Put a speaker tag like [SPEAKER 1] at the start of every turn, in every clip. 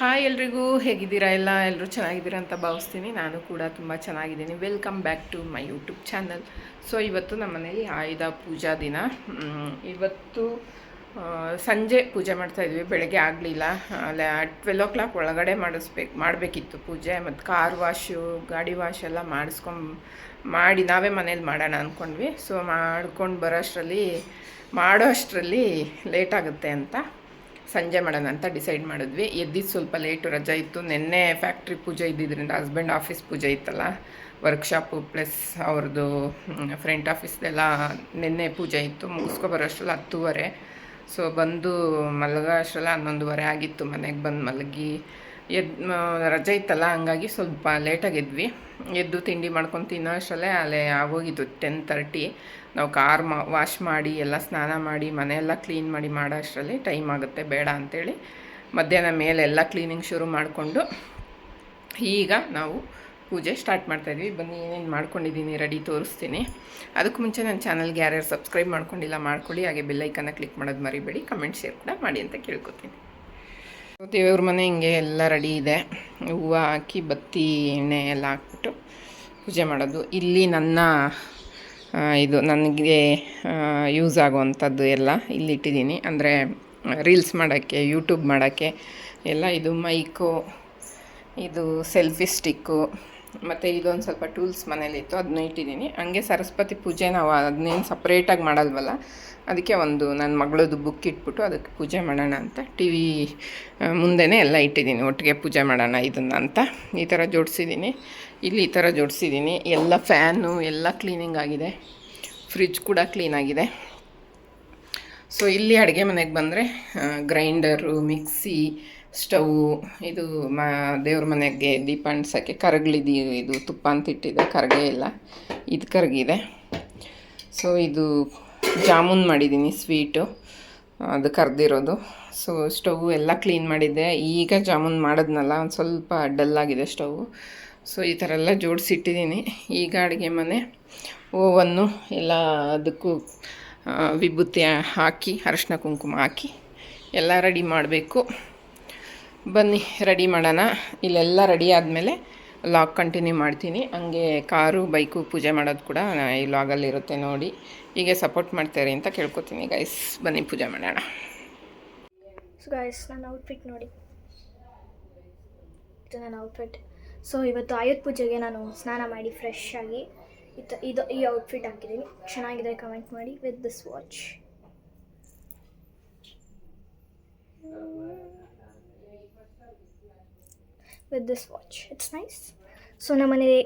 [SPEAKER 1] Hi ಎಲ್ರಿಗೂ, ಹೇಗಿದ್ದೀರಾ ಎಲ್ಲ? ಎಲ್ಲರೂ ಚೆನ್ನಾಗಿದ್ದೀರಾ ಅಂತ ಭಾವಿಸ್ತೀನಿ. ನಾನು ಕೂಡ ತುಂಬ ಚೆನ್ನಾಗಿದ್ದೀನಿ. Welcome back to my YouTube channel so ಇವತ್ತು ನಮ್ಮ ಮನೇಲಿ ಆಯುಧ ಪೂಜಾ ದಿನ. ಇವತ್ತು ಸಂಜೆ ಪೂಜೆ ಮಾಡ್ತಾ ಇದ್ವಿ. ಬೆಳಗ್ಗೆ ಆಗಲಿಲ್ಲ. ಅಲ್ಲ ಟ್ವೆಲ್ ಓ ಕ್ಲಾಕ್ ಒಳಗಡೆ ಮಾಡಿಸ್ಬೇಕು, ಮಾಡಬೇಕಿತ್ತು ಪೂಜೆ. ಮತ್ತು ಕಾರ್ ವಾಶು ಗಾಡಿ ವಾಶ್ ಎಲ್ಲ ಮಾಡಿಸ್ಕೊಂಡು, ಮಾಡಿ ನಾವೇ ಮನೇಲಿ ಮಾಡೋಣ ಅಂದ್ಕೊಂಡ್ವಿ ಸೊ ಮಾಡ್ಕೊಂಡು ಬರೋ ಅಷ್ಟರಲ್ಲಿ ಮಾಡೋ ಅಷ್ಟರಲ್ಲಿ ಲೇಟ್ ಆಗುತ್ತೆ ಅಂತ. ಸಂಜೆ ಮಾಡೋಣ ಅಂತ ಡಿಸೈಡ್ ಮಾಡಿದ್ವಿ. ಎದ್ದಿದ್ದು ಸ್ವಲ್ಪ ಲೇಟು ರಜಾ ಇತ್ತು. ನಿನ್ನೆ ಫ್ಯಾಕ್ಟ್ರಿ ಪೂಜೆ ಇದ್ದಿದ್ದರಿಂದ ಹಸ್ಬೆಂಡ್ ಆಫೀಸ್ ಪೂಜೆ ಇತ್ತಲ್ಲ ವರ್ಕ್ಶಾಪು ಪ್ಲಸ್ ಅವ್ರದ್ದು ಫ್ರಂಟ್ ಆಫೀಸ್ದೆಲ್ಲ ನಿನ್ನೆ ಪೂಜೆ ಇತ್ತು. ಮುಗಿಸ್ಕೊಬರೋಷ್ಟ್ರಲ್ಲಿ ಹತ್ತುವರೆ. ಸೊ ಬಂದು ಮಲಗೋ ಅಷ್ಟರಲ್ಲಿ ಹನ್ನೊಂದುವರೆ ಆಗಿತ್ತು. ಮನೆಗೆ ಬಂದು ಮಲಗಿ. ಎದ್ ರಜೆ ಇತ್ತಲ್ಲ, ಹಂಗಾಗಿ ಸ್ವಲ್ಪ ಲೇಟಾಗಿ ಎದ್ವಿ. ಎದ್ದು ತಿಂಡಿ ಮಾಡ್ಕೊಂಡು ತಿನ್ನೋ ಅಷ್ಟರಲ್ಲೇ ಅಲ್ಲೇ ಆಗೋಗಿತ್ತು. ಟೆನ್ ತರ್ಟಿ ನಾವು ಕಾರ್ ಮಾ, ವಾಶ್ ಮಾಡಿ, ಎಲ್ಲ ಸ್ನಾನ ಮಾಡಿ, ಮನೆಯೆಲ್ಲ ಕ್ಲೀನ್ ಮಾಡಿ ಮಾಡೋ ಅಷ್ಟರಲ್ಲಿ ಟೈಮ್ ಆಗುತ್ತೆ. ಬೇಡ ಅಂಥೇಳಿ ಮಧ್ಯಾಹ್ನ ಮೇಲೆ ಎಲ್ಲ ಕ್ಲೀನಿಂಗ್ ಶುರು ಮಾಡಿಕೊಂಡು ಈಗ ನಾವು ಪೂಜೆ ಸ್ಟಾರ್ಟ್ ಮಾಡ್ತಾಯಿದ್ವಿ ಬನ್ನಿ, ಏನೇನು ಮಾಡ್ಕೊಂಡಿದ್ದೀನಿ ರೆಡಿ ತೋರಿಸ್ತೀನಿ. ಅದಕ್ಕೂ ಮುಂಚೆ ನನ್ನ ಚಾನಲ್ಗೆ ಯಾರ್ಯಾರು ಸಬ್ಸ್ಕ್ರೈಬ್ ಮಾಡ್ಕೊಂಡಿಲ್ಲ ಮಾಡ್ಕೊಳ್ಳಿ. ಹಾಗೆ ಬೆಲ್ಲೈಕನ್ನ ಕ್ಲಿಕ್ ಮಾಡೋದು ಮರಿಬೇಡಿ. ಕಮೆಂಟ್ ಶೇರ್ ಕೂಡ ಮಾಡಿ ಅಂತ ಕೇಳ್ಕೊತೀನಿ. ದೇವ್ರ ಮನೆ ಹಿಂಗೆ ಎಲ್ಲ ರೆಡಿ ಇದೆ. ಹೂವು ಹಾಕಿ, ಬತ್ತಿ, ಎಣ್ಣೆ ಎಲ್ಲ ಹಾಕ್ಬಿಟ್ಟು ಪೂಜೆ ಮಾಡೋದು. ಇಲ್ಲಿ ನನ್ನ ಇದು ನನಗೆ ಯೂಸ್ ಆಗುವಂಥದ್ದು ಎಲ್ಲ ಇಲ್ಲಿ ಇಟ್ಟಿದ್ದೀನಿ. ಅಂದರೆ ರೀಲ್ಸ್ ಮಾಡೋಕ್ಕೆ ಯೂಟ್ಯೂಬ್ ಮಾಡೋಕ್ಕೆ ಎಲ್ಲ ಇದು ಮೈಕು ಇದು ಸೆಲ್ಫಿ ಸ್ಟಿಕ್ಕು ಮತ್ತು ಇದೊಂದು ಸ್ವಲ್ಪ ಟೂಲ್ಸ್ ಮನೇಲಿತ್ತು ಅದನ್ನ ಇಟ್ಟಿದ್ದೀನಿ ಹಂಗೆ ಸರಸ್ವತಿ ಪೂಜೆ ನಾವು ಅದನ್ನೇನು ಸಪ್ರೇಟಾಗಿ ಮಾಡಲ್ವಲ್ಲ, ಅದಕ್ಕೆ ಒಂದು ನನ್ನ ಮಗಳದ್ದು ಬುಕ್ ಇಟ್ಬಿಟ್ಟು ಅದಕ್ಕೆ ಪೂಜೆ ಮಾಡೋಣ ಅಂತ ಟಿ ವಿ ಮುಂದೆನೇ ಎಲ್ಲ ಇಟ್ಟಿದ್ದೀನಿ ಒಟ್ಟಿಗೆ ಪೂಜೆ ಮಾಡೋಣ ಇದನ್ನು ಅಂತ ಈ ಥರ ಜೋಡಿಸಿದ್ದೀನಿ ಇಲ್ಲಿ ಈ ಥರ ಜೋಡಿಸಿದ್ದೀನಿ ಎಲ್ಲ ಫ್ಯಾನು, ಎಲ್ಲ ಕ್ಲೀನಿಂಗ್ ಆಗಿದೆ. ಫ್ರಿಜ್ ಕೂಡ ಕ್ಲೀನಾಗಿದೆ ಸೊ ಇಲ್ಲಿ ಅಡುಗೆ ಮನೆಗೆ ಬಂದರೆ ಗ್ರೈಂಡರು ಮಿಕ್ಸಿ ಸ್ಟೌವು ಇದು ಮ, ದೇವ್ರ ಮನೆಗೆ ದೀಪ ಅಂಟ್ಸೋಕ್ಕೆ ಕರಗಲಿದ್ದು ಇದು ತುಪ್ಪ ಅಂತ ಇಟ್ಟಿದೆ, ಕರಗೇ ಇಲ್ಲ, ಇದು ಕರಗಿದೆ. ಸೊ ಇದು ಜಾಮೂನ್ ಮಾಡಿದ್ದೀನಿ ಸ್ವೀಟು, ಅದು ಕರೆದಿರೋದು. ಸೊ ಸ್ಟವ್ ಎಲ್ಲ ಕ್ಲೀನ್ ಮಾಡಿದ್ದೆ. ಈಗ ಜಾಮೂನ್ ಮಾಡಿದ್ನಲ್ಲ, ಒಂದು ಸ್ವಲ್ಪ ಡಲ್ಲಾಗಿದೆ ಸ್ಟವ್. ಸೊ ಈ ಥರ ಎಲ್ಲ ಜೋಡಿಸಿಟ್ಟಿದ್ದೀನಿ ಈಗ ಅಡುಗೆ ಮನೆ, ಓವನ್ನು ಎಲ್ಲ ಅದಕ್ಕೂ ವಿಭೂತಿ ಹಾಕಿ, ಅರಶಿನ ಕುಂಕುಮ ಹಾಕಿ, ಎಲ್ಲ ರೆಡಿ ಮಾಡಬೇಕು. ಬನ್ನಿ, ರೆಡಿ ಮಾಡೋಣ. ಇಲ್ಲೆಲ್ಲ ರೆಡಿ ಆದಮೇಲೆ ಲಾಗ್ ಕಂಟಿನ್ಯೂ ಮಾಡ್ತೀನಿ. ಹಂಗೆ ಕಾರು, ಬೈಕು ಪೂಜೆ ಮಾಡೋದು ಕೂಡ ಈ ಲಾಗಲ್ಲಿರುತ್ತೆ ನೋಡಿ. ಹೀಗೆ ಸಪೋರ್ಟ್ ಮಾಡ್ತಾರೆ ಅಂತ ಕೇಳ್ಕೊತೀನಿ ಗೈಸ್ ಬನ್ನಿ, ಪೂಜೆ ಮಾಡೋಣ.
[SPEAKER 2] ಸೊ ಗಾಯ್ಸ್ ನನ್ನ ಔಟ್ಫಿಟ್ ನೋಡಿ. ಇದು ನನ್ನ ಔಟ್ಫಿಟ್ ಸೊ ಇವತ್ತು ಆಯುಧ ಪೂಜೆಗೆ ನಾನು ಸ್ನಾನ ಮಾಡಿ ಫ್ರೆಶ್ ಆಗಿ ಇತ ಇದು ಈ ಔಟ್ಫಿಟ್ ಹಾಕಿದ್ದೀನಿ. ಚೆನ್ನಾಗಿದೆ ಕಮೆಂಟ್ ಮಾಡಿ with this watch with this watch it's nice so ನಮ್ಮ ಮನೇಲಿ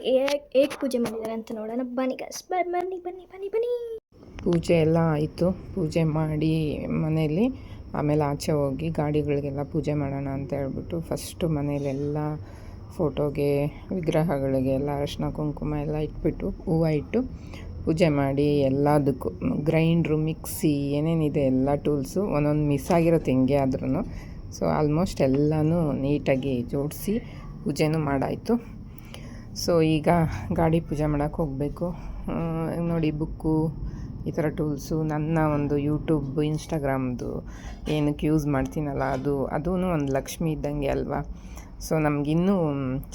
[SPEAKER 2] ಹೇಗೆ ಪೂಜೆ ಮಾಡಿದ್ದಾರೆ ಅಂತ ನೋಡೋಣ ಬನ್ನಿ ಗಸ್ ಬನ್ನಿ ಬನ್ನಿ ಬನ್ನಿ ಬನ್ನಿ
[SPEAKER 1] ಪೂಜೆ ಎಲ್ಲ ಆಯಿತು. ಪೂಜೆ ಮಾಡಿ ಮನೆಯಲ್ಲಿ. ಆಮೇಲೆ ಆಚೆ ಹೋಗಿ ಗಾಡಿಗಳಿಗೆಲ್ಲ ಪೂಜೆ ಮಾಡೋಣ ಅಂತ ಹೇಳ್ಬಿಟ್ಟು ಫಸ್ಟು ಮನೆಯಲ್ಲೆಲ್ಲ ಫೋಟೋಗೆ ವಿಗ್ರಹಗಳಿಗೆ ಎಲ್ಲ ಅರಶಿನ, ಕುಂಕುಮ ಎಲ್ಲ ಇಟ್ಬಿಟ್ಟು, ಹೂವು ಇಟ್ಟು ಪೂಜೆ ಮಾಡಿ ಎಲ್ಲದಕ್ಕೂ. ಗ್ರೈಂಡ್ರು ಮಿಕ್ಸಿ ಏನೇನಿದೆ ಎಲ್ಲ ಟೂಲ್ಸು ಒಂದೊಂದು ಮಿಸ್ ಆಗಿರುತ್ತೆ ಹಿಂಗೆ ಆದ್ರೂ ಸೊ ಆಲ್ಮೋಸ್ಟ್ ಎಲ್ಲನೂ ನೀಟಾಗಿ ಜೋಡಿಸಿ ಪೂಜೆನೂ ಮಾಡಾಯಿತು. ಸೊ ಈಗ ಗಾಡಿ ಪೂಜೆ ಮಾಡೋಕ್ಕೆ ಹೋಗಬೇಕು. ನೋಡಿ ಬುಕ್ಕು, ಈ ಥರ ಟೂಲ್ಸು, ನನ್ನ ಒಂದು ಯೂಟ್ಯೂಬ್, ಇನ್ಸ್ಟಾಗ್ರಾಮ್ದು ಏನಕ್ಕೆ ಯೂಸ್ ಮಾಡ್ತೀನಲ್ಲ ಅದು ಅದೂ ಒಂದು ಲಕ್ಷ್ಮಿ ಇದ್ದಂಗೆ ಅಲ್ವಾ? ಸೊ ನಮಗಿನ್ನೂ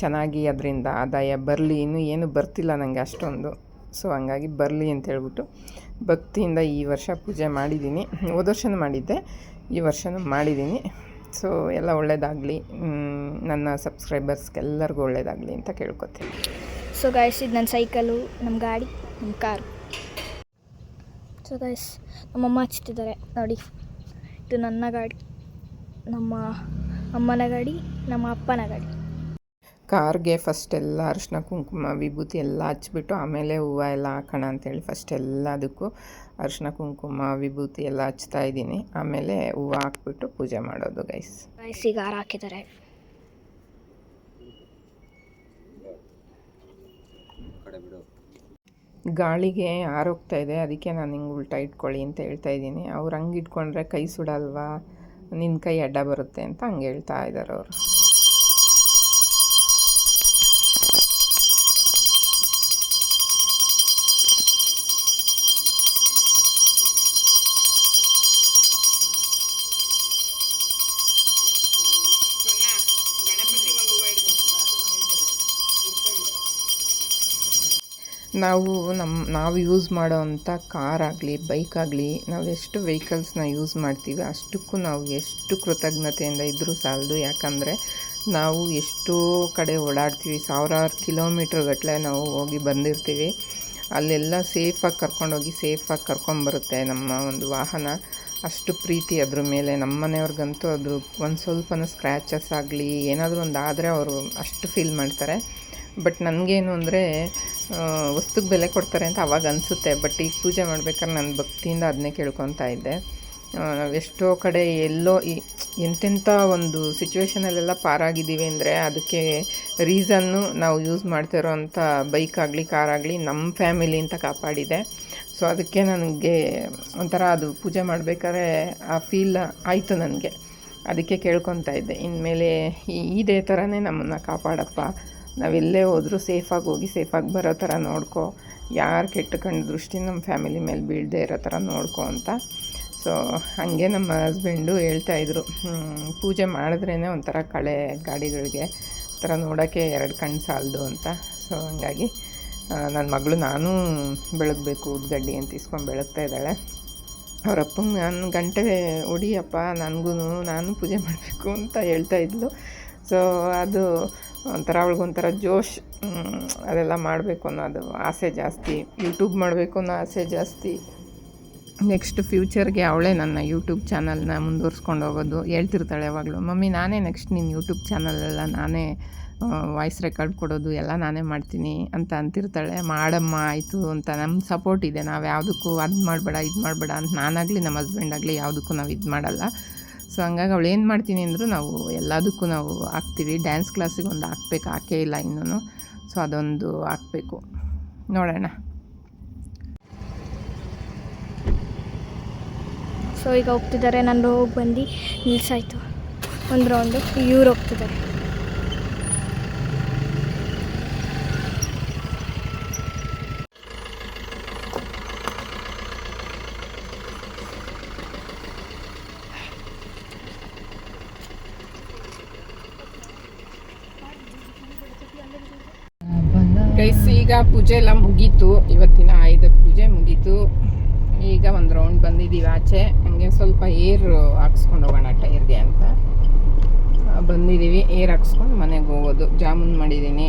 [SPEAKER 1] ಚೆನ್ನಾಗಿ ಅದರಿಂದ ಆದಾಯ ಬರಲಿ, ಇನ್ನೂ ಏನು ಬರ್ತಿಲ್ಲ ನನಗೆ ಅಷ್ಟೊಂದು. ಸೊ ಹಂಗಾಗಿ ಬರಲಿ ಅಂತ ಹೇಳ್ಬಿಟ್ಟು ಭಕ್ತಿಯಿಂದ ಈ ವರ್ಷ ಪೂಜೆ ಮಾಡಿದ್ದೀನಿ. ಹೋದ ವರ್ಷನೂ ಮಾಡಿದ್ದೆ, ಈ ವರ್ಷನೂ ಮಾಡಿದ್ದೀನಿ. ಸೊ ಎಲ್ಲ ಒಳ್ಳೆಯದಾಗಲಿ ನನ್ನ ಸಬ್ಸ್ಕ್ರೈಬರ್ಸ್ಗೆಲ್ಲರಿಗೂ ಒಳ್ಳೆಯದಾಗಲಿ ಅಂತ ಕೇಳ್ಕೊತೀನಿ.
[SPEAKER 2] ಸೊ ಗಾಯ್ಸ್ ಇದು ನನ್ನ ಸೈಕಲು ನಮ್ಮ ಗಾಡಿ ನಮ್ಮ ಕಾರು. ಸೊ ಗಾಯ್ಸ್ ನಮ್ಮಮ್ಮ ಹಚ್ತಿದ್ದಾರೆ ನೋಡಿ ಇದು ನನ್ನ ಗಾಡಿ ನಮ್ಮ ಅಮ್ಮನ ಗಾಡಿ ನಮ್ಮ ಅಪ್ಪನ ಗಾಡಿ.
[SPEAKER 1] ಕಾರ್ಗೆ ಫಸ್ಟ್ ಎಲ್ಲ ಅರಿಶಿನ ಕುಂಕುಮ ವಿಭೂತಿ ಎಲ್ಲ ಹಚ್ಬಿಟ್ಟು ಆಮೇಲೆ ಹೂವು ಎಲ್ಲ ಹಾಕೋಣ ಅಂತೇಳಿ ಫಸ್ಟ್ ಎಲ್ಲದಕ್ಕೂ ಅರಿಶಿನ ಕುಂಕುಮ ವಿಭೂತಿ ಎಲ್ಲ ಹಚ್ತಾ ಇದ್ದೀನಿ. ಆಮೇಲೆ ಹೂವು ಹಾಕ್ಬಿಟ್ಟು ಪೂಜೆ ಮಾಡೋದು ಗೈಸ್
[SPEAKER 2] ಗೈಸ್ ಈಗ ಹಾರ ಹಾಕಿದ್ದಾರೆ.
[SPEAKER 1] ಗಾಳಿಗೆ ಆರೋಗ್ತಾ ಇದೆ. ಅದಕ್ಕೆ ನಾನು ಹಿಂಗೆ ಉಲ್ಟಾ ಇಟ್ಕೊಳ್ಳಿ ಅಂತ ಹೇಳ್ತಾ ಇದ್ದೀನಿ. ಅವ್ರು ಹಂಗೆ ಇಟ್ಕೊಂಡ್ರೆ ಕೈ ಸುಡಲ್ವಾ? ನಿನ್ನ ಕೈ ಅಡ್ಡ ಬರುತ್ತೆ ಅಂತ ಹಂಗೆ ಹೇಳ್ತಾ ಇದ್ದಾರೆ ಅವರು. ನಾವು ನಮ್ಮ, ನಾವು ಯೂಸ್ ಮಾಡೋವಂಥ ಕಾರ್ ಆಗಲಿ ಬೈಕ್ ಆಗಲಿ, ನಾವು ಎಷ್ಟು ವೆಹಿಕಲ್ಸ್ನ ಯೂಸ್ ಮಾಡ್ತೀವಿ, ಅಷ್ಟಕ್ಕೂ ನಾವು ಎಷ್ಟು ಕೃತಜ್ಞತೆಯಿಂದ ಇದ್ದರೂ ಸಾಲದು. ಯಾಕಂದರೆ ನಾವು ಎಷ್ಟೋ ಕಡೆ ಓಡಾಡ್ತೀವಿ, ಸಾವಿರಾರು ಕಿಲೋಮೀಟ್ರ್ ಗಟ್ಟಲೆ ನಾವು ಹೋಗಿ ಬಂದಿರ್ತೀವಿ. ಅಲ್ಲೆಲ್ಲ ಸೇಫಾಗಿ ಕರ್ಕೊಂಡೋಗಿ ಸೇಫಾಗಿ ಕರ್ಕೊಂಬರುತ್ತೆ ನಮ್ಮ ಒಂದು ವಾಹನ. ಅಷ್ಟು ಪ್ರೀತಿ ಅದ್ರ ಮೇಲೆ. ನಮ್ಮ ಮನೆಯವ್ರಿಗಂತೂ ಅದು ಒಂದು ಸ್ವಲ್ಪನೂ ಸ್ಕ್ರ್ಯಾಚಸ್ ಆಗಲಿ, ಏನಾದರೂ ಒಂದು ಆದರೆ ಅವರು ಅಷ್ಟು ಫೀಲ್ ಮಾಡ್ತಾರೆ. ಬಟ್ ನನಗೇನು ಅಂದರೆ ವಸ್ತುಗೆ ಬೆಲೆ ಕೊಡ್ತಾರೆ ಅಂತ ಅವಾಗ ಅನಿಸುತ್ತೆ. ಬಟ್ ಈಗ ಪೂಜೆ ಮಾಡ್ಬೇಕಾದ್ರೆ ನನ್ನ ಭಕ್ತಿಯಿಂದ ಅದನ್ನೇ ಕೇಳ್ಕೊತಾ ಇದ್ದೆ. ಎಷ್ಟೋ ಕಡೆ ಎಲ್ಲೋ ಈ ಎಂತೆಂಥ ಒಂದು ಸಿಚುವೇಷನಲ್ಲೆಲ್ಲ ಪಾರಾಗಿದ್ದೀವಿ ಅಂದರೆ ಅದಕ್ಕೆ ರೀಸನ್ನು ನಾವು ಯೂಸ್ ಮಾಡ್ತಿರೋ ಅಂಥ ಬೈಕ್ ಆಗಲಿ, ಕಾರ್ ಆಗಲಿ ನಮ್ಮ ಫ್ಯಾಮಿಲಿ ಅಂತ ಕಾಪಾಡಿದೆ. ಸೊ ಅದಕ್ಕೆ ನನಗೆ ಒಂಥರ ಅದು ಪೂಜೆ ಮಾಡಬೇಕಾದ್ರೆ ಆ ಫೀಲ್ ಆಯಿತು ನನಗೆ. ಅದಕ್ಕೆ ಕೇಳ್ಕೊತಾ ಇದ್ದೆ. ಇನ್ಮೇಲೆ ಈ- ಇದೇ ಥರನೇ ನಮ್ಮನ್ನು ಕಾಪಾಡಪ್ಪ. ನಾವೆಲ್ಲೇ ಹೋದರೂ ಸೇಫಾಗಿ ಹೋಗಿ ಸೇಫಾಗಿ ಬರೋ ಥರ ನೋಡ್ಕೊ. ಯಾರು ಕೆಟ್ಟ ದೃಷ್ಟಿ ನಮ್ಮ ಫ್ಯಾಮಿಲಿ ಮೇಲೆ ಬೀಳದೆ ಇರೋ ಥರ ನೋಡ್ಕೊ ಅಂತ. ಸೊ ಹಾಗೆ ನಮ್ಮ ಹಸ್ಬೆಂಡು ಹೇಳ್ತಾಯಿದ್ರು ಪೂಜೆ ಮಾಡಿದ್ರೇ ಒಂಥರ ಕಳೆ ಗಾಡಿಗಳಿಗೆ ಥರ ನೋಡೋಕ್ಕೆ ಎರಡು ಕಣ್ಣು ಸಾಲದು ಅಂತ. ಸೊ ಹಂಗಾಗಿ ನನ್ನ ಮಗಳು ನಾನು ಬೆಳಗಬೇಕು, ಉದ್ಗಡ್ಡಿ ಅಂತ ಇಸ್ಕೊಂಡು ಬೆಳಗ್ತಾ ಇದ್ದಾಳೆ. ಅವರಪ್ಪ ನಾನು ಗಂಟೆ ಹೊಡಿಯಪ್ಪ ನನಗೂ ನಾನು ಪೂಜೆ ಮಾಡಬೇಕು ಅಂತ ಹೇಳ್ತಾ ಇದ್ಲು. ಸೊ ಅದು ಒಂಥರ ಅವಳಿಗೊಂಥರ ಜೋಶ್ ಅದೆಲ್ಲ ಮಾಡಬೇಕು ಅನ್ನೋದು ಆಸೆ ಜಾಸ್ತಿ. ಯೂಟ್ಯೂಬ್ ಮಾಡಬೇಕು ಅನ್ನೋ ಆಸೆ ಜಾಸ್ತಿ. ನೆಕ್ಸ್ಟ್ ಫ್ಯೂಚರ್ಗೆ ಅವಳೇ ನನ್ನ ಯೂಟ್ಯೂಬ್ ಚಾನಲ್ನ ಮುಂದುವರ್ಸ್ಕೊಂಡು ಹೋಗೋದು. ಹೇಳ್ತಿರ್ತಾಳೆ ಯಾವಾಗಲೂ, ಮಮ್ಮಿ, ನಾನೇ ನೆಕ್ಸ್ಟ್ ನಿನ್ನ ಯೂಟ್ಯೂಬ್ ಚಾನಲೆಲ್ಲ ನಾನೇ ವಾಯ್ಸ್ ರೆಕಾರ್ಡ್ ಕೊಡೋದು, ಎಲ್ಲ ನಾನೇ ಮಾಡ್ತೀನಿ ಅಂತ ಅಂತಿರ್ತಾಳೆ. ಮಾಡಮ್ಮ, ಆಯಿತು ಅಂತ ನಮ್ಮ ಸಪೋರ್ಟ್ ಇದೆ. ನಾವು ಯಾವುದಕ್ಕೂ ಅದು ಮಾಡಬೇಡ, ಇದು ಮಾಡಬೇಡ ಅಂತ ನಾನಾಗಲಿ ನಮ್ಮ ಹಸ್ಬೆಂಡ್ ಆಗಲಿ ಯಾವುದಕ್ಕೂ ನಾವು ಇದು ಮಾಡಲ್ಲ. ಸೊ ಹಂಗಾಗಿ ಅವಳು ಏನು ಮಾಡ್ತೀನಿ ಅಂದರೂ ನಾವು ಎಲ್ಲದಕ್ಕೂ ನಾವು ಹಾಕ್ತೀವಿ. ಡ್ಯಾನ್ಸ್ ಕ್ಲಾಸಿಗೆ ಒಂದು ಹಾಕ್ಬೇಕು. ಹಾಕೇ ಇಲ್ಲ ಇನ್ನೂ ಸೊ ಅದೊಂದು ಹಾಕ್ಬೇಕು. ನೋಡೋಣ.
[SPEAKER 2] ಸೊ ಈಗ ಹೋಗ್ತಿದ್ದಾರೆ. ನಾನು ಹೋಗಿ ಬಂದು ನಿಲ್ಸಾಯ್ತು. ಒಂದು ರೌಂಡು ಇವ್ರು ಹೋಗ್ತಿದ್ದಾರೆ.
[SPEAKER 1] ಗೈಸ್ ಈಗ ಪೂಜೆ ಎಲ್ಲ ಮುಗೀತು. ಇವತ್ತಿನ ಆಯುಧ ಪೂಜೆ ಮುಗೀತು. ಈಗ ಒಂದು ರೌಂಡ್ ಬಂದಿದ್ದೀವಿ ಆಚೆ. ಹಂಗೆ ಸ್ವಲ್ಪ ಏರ್ ಹಾಕ್ಸ್ಕೊಂಡು ಹೋಗೋಣ ಟೈರ್ಗೆ ಅಂತ. ಬಂದಿದ್ದೀವಿ ಏರ್ ಹಾಕ್ಸ್ಕೊಂಡು ಮನೆಗೆ ಹೋಗೋದು. ಜಾಮೂನ್ ಮಾಡಿದ್ದೀನಿ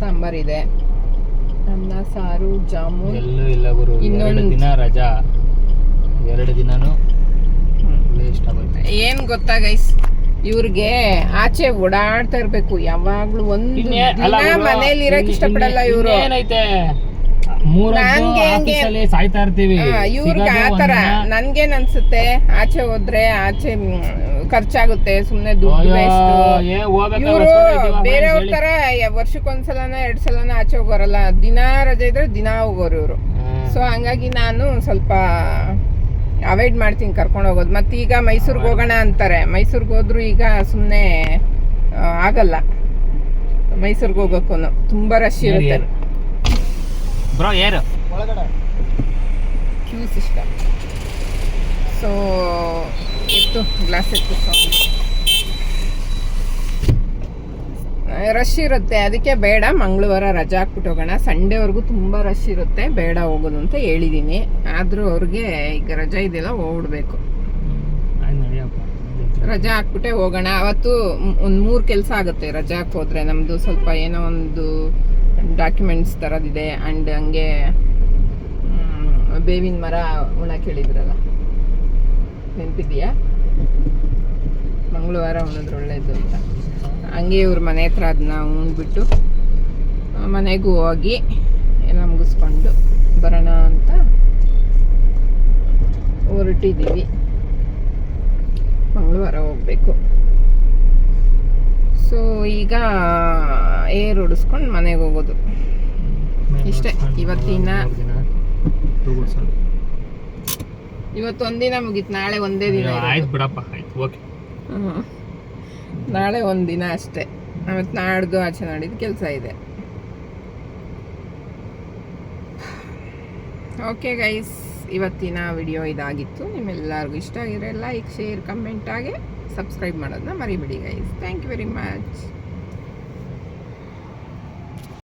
[SPEAKER 1] ಸಾಂಬಾರಿದೆ ಅನ್ನ ಸಾರು ಜಾಮೂನ್. ಇನ್ನೊಂದು
[SPEAKER 3] ದಿನ ರಜಾ. ಎರಡು ದಿನಾನು ವೇಸ್ಟ್
[SPEAKER 1] ಏನ್ ಗೊತ್ತಾ ಗೈಸ್ ಇವ್ರಿಗೆ ಆಚೆ ಓಡಾಡ್ತಾ ಇರ್ಬೇಕು. ಯಾವಾಗ್ಲೂ ಒಂದು ದಿನ ಮನೇಲಿ ಇರಕ್ ಇಷ್ಟಪಡಲ್ಲ ಇವ್ರು.
[SPEAKER 3] ಏನೈತೆ ಸಾಯ್ತಾ ಇರ್ತೀವಿ.
[SPEAKER 1] ಇವ್ರಿಗೆ ಆತರ. ನನ್ಗೇನ್ ಅನ್ಸುತ್ತೆ? ಆಚೆ ಹೋದ್ರೆ ಆಚೆ ಖರ್ಚಾಗುತ್ತೆ ಸುಮ್ನೆ ದುಡ್ಡು ಇವರು ಬೇರೆಯವ್ರ. ತರ ವರ್ಷಕ್ಕೊಂದ್ಸಲನ ಎರಡ್ ಸಲನ ಆಚೆ ಹೋಗೋರಲ್ಲ. ದಿನ ರಜೆ ಇದ್ರೆ ದಿನಾ ಹೋಗೋರು ಇವರು. ಸೊ ಹಂಗಾಗಿ ನಾನು ಸ್ವಲ್ಪ ಅವಾಯ್ಡ್ ಮಾಡ್ತೀನಿ ಕರ್ಕೊಂಡು ಹೋಗೋದು. ಮತ್ತೆ ಈಗ ಮೈಸೂರಿಗೆ ಹೋಗೋಣ ಅಂತಾರೆ. ಮೈಸೂರಿಗೆ ಹೋದ್ರು ಈಗ ಸುಮ್ಮನೆ ಆಗಲ್ಲ. ಮೈಸೂರಿಗೆ ಹೋಗೋಕ್ಕೂ ತುಂಬ ರಶ್
[SPEAKER 3] ಏರ್,
[SPEAKER 1] ಇರುತ್ತೆ. ಕ್ಯೂಸ್ ಇಷ್ಟ. ಸೊ ಇತ್ತು ಗ್ಲಾಸ್ ಇತ್ತು ಸೌಂಡ್ ರಶ್ ಇರುತ್ತೆ. ಅದಕ್ಕೆ ಬೇಡ, ಮಂಗಳವಾರ ರಜಾ ಹಾಕ್ಬಿಟ್ಟು ಹೋಗೋಣ. ಸಂಡೇವರೆಗೂ ತುಂಬ ರಶ್ ಇರುತ್ತೆ. ಬೇಡ ಹೋಗೋದು ಅಂತ ಹೇಳಿದ್ದೀನಿ ಆದರೂ ಅವ್ರಿಗೆ ಈಗ ರಜಾ ಇದೆಯಲ್ಲ, ಹೋಗ್ಬಿಡ್ಬೇಕು. ರಜಾ ಹಾಕ್ಬಿಟ್ಟೆ ಹೋಗೋಣ. ಅವತ್ತು ಒಂದು ಮೂರು ಕೆಲಸ ಆಗುತ್ತೆ. ರಜಾ ಹಾಕಿ ಹೋದ್ರೆ ನಮ್ಮದು ಸ್ವಲ್ಪ ಏನೋ ಒಂದು ಡಾಕ್ಯುಮೆಂಟ್ಸ್ ಥರದಿದೆ ಆ್ಯಂಡ್ ಹಂಗೆ ಬೇವಿನ ಮರ ಉಣ ಕೇಳಿದ್ರಲ್ಲ. ನೆನಪಿದೆಯಾ? ಮಂಗಳವಾರ ಉಣದ್ರೆ ಒಳ್ಳೆಯದು ಅಂತ. ಹಂಗೆ ಇವ್ರ ಮನೆ ಹತ್ರ ಅದನ್ನ ಉಂಡ್ಬಿಟ್ಟು ಮನೆಗೂ ಹೋಗಿ ಎಲ್ಲ ಮುಗಿಸ್ಕೊಂಡು ಬರೋಣ ಅಂತ ಹೊರಟಿದ್ದೀವಿ ಮಂಗಳವಾರ ಹೋಗ್ಬೇಕು. ಸೊ ಈಗ ಏರ್ ಹೊಡಿಸ್ಕೊಂಡು ಮನೆಗೆ ಹೋಗೋದು. ಇಷ್ಟೇ, ಇವತ್ತಿನ- ಇವತ್ತೊಂದಿನ ಮುಗೀತು ನಾಳೆ ಒಂದೇ ದಿನ
[SPEAKER 3] ಆಯ್ತು ಬಿಡಪ್ಪ ಆಯ್ತು ಓಕೆ.
[SPEAKER 1] ನಾಳೆ ಒಂದು ದಿನ ಅಷ್ಟೇ. ಆಮೇಲೆ ನಾಡ್ದು ಆಚೆ ನಾಡಿದ್ದು ಕೆಲಸ ಇದೆ. ಓಕೆ ಗೈಸ್ ಇವತ್ತಿನ ವಿಡಿಯೋ ಇದಾಗಿತ್ತು. ನಿಮ್ಮೆಲ್ಲರಿಗೂ ಇಷ್ಟ ಆಗಿದ್ರೆ ಲೈಕ್ ಶೇರ್ ಕಮೆಂಟ್ ಆಗಿ ಸಬ್ಸ್ಕ್ರೈಬ್ ಮಾಡೋದನ್ನ ಮರಿಬೇಡಿ guys thank you very much